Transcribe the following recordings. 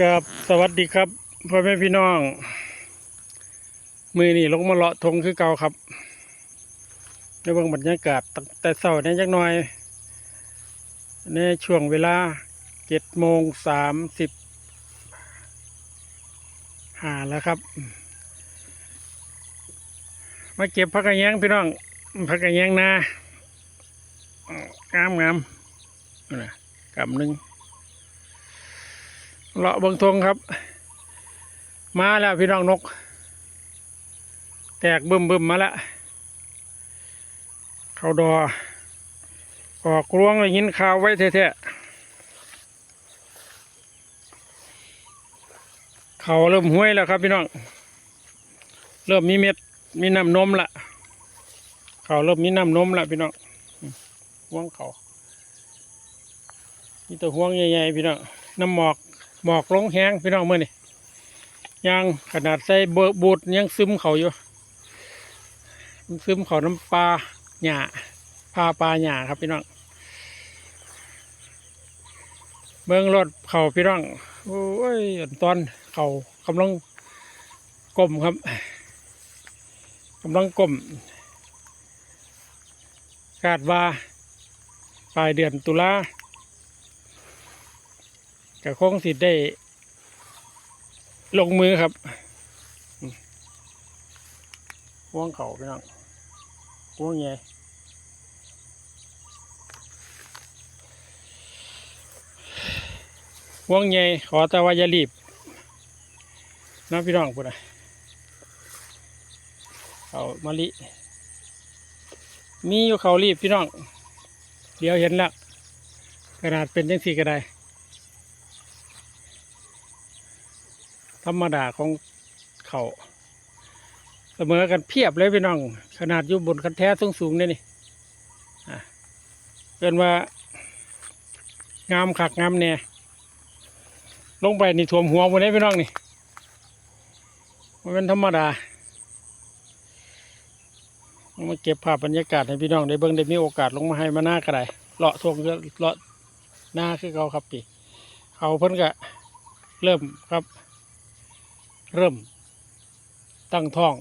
กับสวัสดีครับพ่อแม่พี่น้อง มือนี่ลงมาเลาะทงคือเก่าครับในบื้องบรรยากาศแต่เช้าเนี่ยจักหน่อย ในช่วงเวลาเจ็ดโมงสามสิบหาแล้วครับ มาเก็บผักกระแยงพี่น้องผักกระแยงนางามงามนะกำหนึ่ง เลาะเบิงทงครับ มาแล้วพี่น้องนก แตกบึมบึมมาแล้วเขาดอออกกลวงเลยยินข่าวไว้แท้ๆเขาเริ่มห้วยแล้วครับพี่น้อง เริ่มมีเม็ดมีน้ำนมละเขาเริ่มมีน้ำนมละพี่น้องห่วงเขามีแต่ห่วงใหญ่ๆพี่น้องน้ำหมอก หมอกลงแห้งพี่น้องเมื่อนี่ยังขนาดใส่เบอร์บูดยังซึมเขาอยู่ซึมเขาน้ำปลาหญ้าพาปลาหญ้าครับพี่น้องเมืองรถเขาพี่น้องโอ้ยตอนเขากำลังก้มครับกำลังก้มคาดว่าปลายเดือนตุลา ก็คงสิได้ ลงมือครับอืมห่วงเขาพี่น้องห่วงใหญ่ห่วงใหญ่ขอแต่ว่าอย่ารีบนะพี่น้องพูดนะเขามะลิ มีอยู่เขารีบพี่น้อง เดี๋ยวเห็นแล้วขนาดเป็นยังสี่ก็ได้ ธรรมดาของเขาเสมอกันเพียบเลยพี่น้อง ขนาดอยู่บนคันแท้สูงสูงๆเนี่ยนี่เกินว่างามขักงามแน่ลงไปนี่ท่วมหัวหมดเลยพี่น้องนี่มันเป็นธรรมดามาเก็บภาพบรรยากาศให้พี่น้องได้เบิ่งได้มีโอกาสลงมาให้มาหน้าก็ได้เลาะทวงเลาะหน้าคือเขาครับพี่เขาเพิ่นก็เริ่มครับ เริ่ม ตั้งท้อง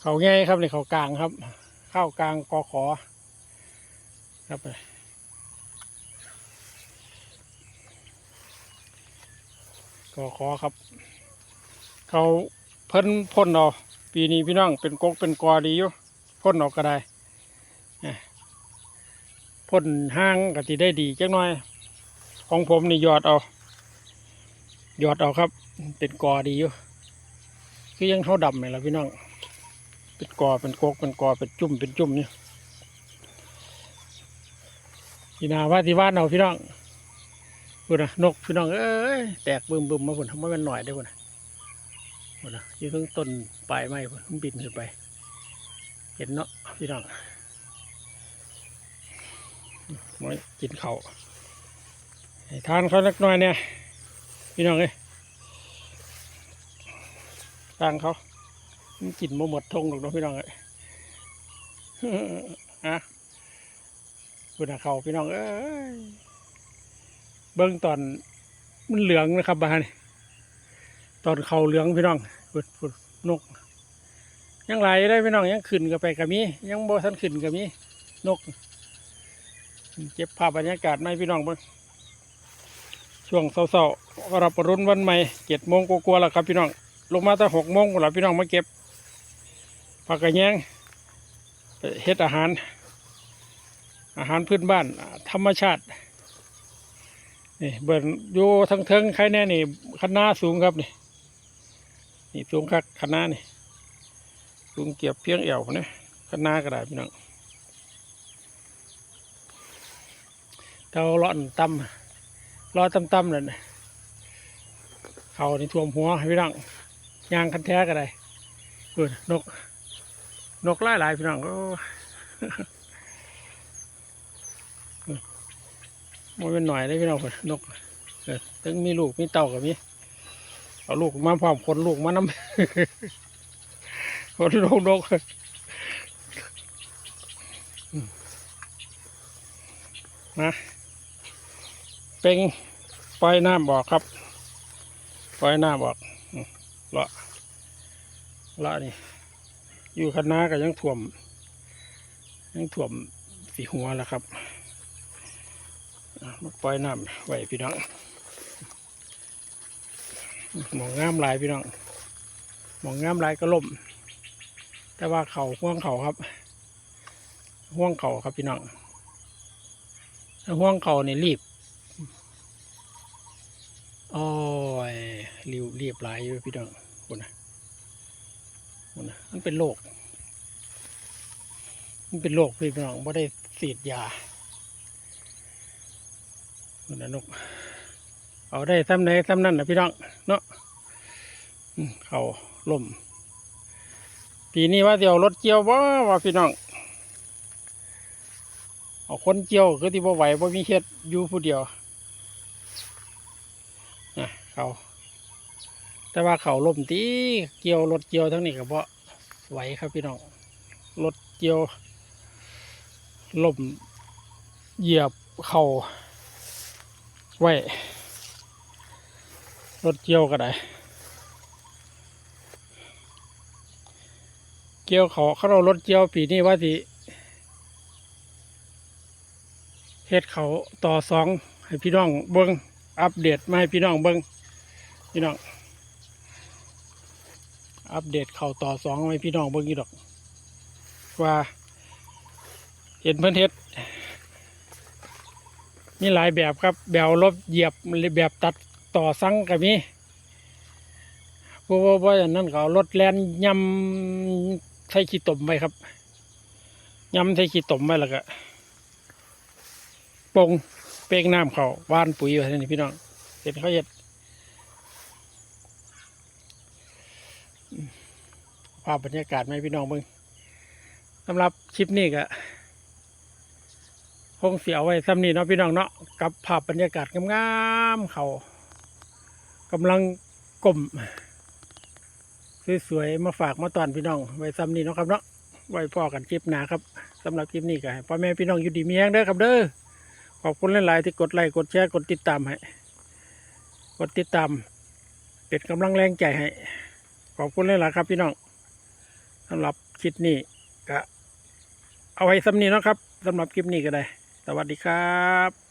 เขาง่ายครับในเขากลางครับ เข้ากลางกอขอครับกอขอครับ เขาเพิ่นพ่นเอาปีนี้พี่น้องเป็นกกเป็นกอดีอยู่พ่นออกก็ได้พ่นห้างก็ติได้ดีจักหน่อย ของผมนี่ยอดเอา ยอดเอาครับ เป็นกอดีอยู่คือยังเท่าดำเลยล่ะพี่น้องเป็นกอเป็นกกเป็นกอเป็นจุ่มเป็นจุ่มนี่พี่นาว่าที่ว่านเอาพี่น้องพูดนนะนกพี่น้องเอ้ยแตกบึมบึมมาพุ่นทำไมมันหน่อยได้พุ่นนะพุ่นนะอยู่ทั้งต้นปลายไม้พุ่นบินขึ้นไป เห็นเนาะพี่น้องมากินเขาทานเขาเล็กน้อยเนี่ยพี่น้องเอ้ย ตั้งเขามันกินมาหมดทงหรอกเนาะพี่น้องเอ้ยอะคุณอาเขาพี่น้องเอ้ยเบิ้องตอนมันเหลืองนะครับบ้านนี่ตอนเขาเหลืองพี่น้องพุดพุดนก ยังไหลได้พี่น้องยังขึ้นกับไปกับมียังโบ่ทันขึ้นกับมีนก เก็บภาพบรรยากาศไหมพี่น้องบิ้งช่วงเศร้าๆรับรุ่นวันใหม่เจ็ดโมงกว่าๆแล้วครับพี่น้อง ลงมาตั้งหกโมงแล้วพี่น้องมาเก็บผักกระแยงไปเฮ็ดอาหาร อาหารพื้นบ้าน ธรรมชาตินี่เบิ่นอยู่ทั้งเทิงใครแน่นี่คณะสูงครับนี่นี่สูงคักคณะนี่สูงเกียบเพียงเอวนะคณะก็ได้พี่น้องเท่าเลาะต่ำรอต่ำเลยนะเขาในท่วมหัวพี่น้อง ยางคันแท้ก็ได้เออนก นกหลายหลายพี่น้องโอ้มันเป็นหน่อยได้พี่น้องเพิ่นนกเออถึงมีลูกมีเต่ากับมีเอาลูกมาพร้อมคนลูกมานำคนลูกนกอืมมาเป็งปล่อยน้ำบอกครับปล่อยน้ำบอก ลาะเลาะนี่ อยู่คณะก็ยังถ่วม ยังถ่วมสีหัวแล้วครับมาปล่อยน้ำไว้พี่น้องหมองงามลายพี่น้องหมองงามลายก็ล่ม แต่ว่าเขาห่วงเขาครับ ห่วงเขาครับพี่น้องถ้าห่วงเขานี่รีบ โอ้ยรีบรีบหลายอยู่พี่น้องคนนะคนนะมันเป็นโรคมันเป็นโรคพี่น้องไม่ได้ฉีดยาคนนะนกเอาได้ซ้ำไหนซ้ำนั่นนะพี่น้องเนาะเขาล่มปีนี้ว่าเดี๋ยวรถเกี่ยวบ่ว่าพี่น้องเอาคนเกี่ยวคือที่บ่ไหวบ่มีเฮ็ดอยู่ผู้เดียว เขาแต่ว่าเขาล่มตีเกี่ยวรถเกี่ยวทั้งนี้ก็บ่ไหวครับพี่น้องรถเกี่ยวล่มเหยียบเข่าไว้รถเกี่ยวก็ได้เกี่ยวเขาเขาเรารถเกี่ยวปีนี้ว่าสิเฮ็ดเขาต่อสองให้พี่น้องเบิ้งอัปเดตมาให้พี่น้องเบิ้ง พี่น้อง อัปเดตเขาต่อสองให้พี่น้องเบิ้งอีดอก ว่า เห็นเพิ่อนเฮ็ดมีหลายแบบครับ แบบลบเหยียบแบบตัดต่อสังก็มีเพราะว่าว่าอย่างนั้นเขารถแลนยำใส่ขี้ตมไว้ครับยำใส่ขี้ตมไว้แล้วก็ปงเป้งน้ำเขาว่านปุ๋ยไว้นี่พี่น้องเห็นเขาเห็ด ภาพบรรยากาศไหมพี่น้องเบิ่งสำหรับคลิปนี้ก็คงเสียไว้ซ้ำนี้เนาะพี่น้องเนาะกับภาพบรรยากาศงามๆเขากำลังกลมสวยๆมาฝากมาตอนพี่น้อง ไว้ซ้ำนี้เนาะครับเนาะไว้พอกันคลิปหนาครับสำหรับคลิปนี้ก็ให้พ่อแม่พี่น้องอยู่ดีมีแรงเด้อครับเด้อขอบคุณหลายๆที่กดไลค์กดแชร์กดติดตามให้กดติดตาม เป็นกำลังแรงใจให้ขอบคุณหลายๆครับพี่น้อง สำหรับคลิปนี้ก็เอาไว้ซ้ำนี้นะครับสำหรับคลิปนี้ก็ได้ สวัสดีครับ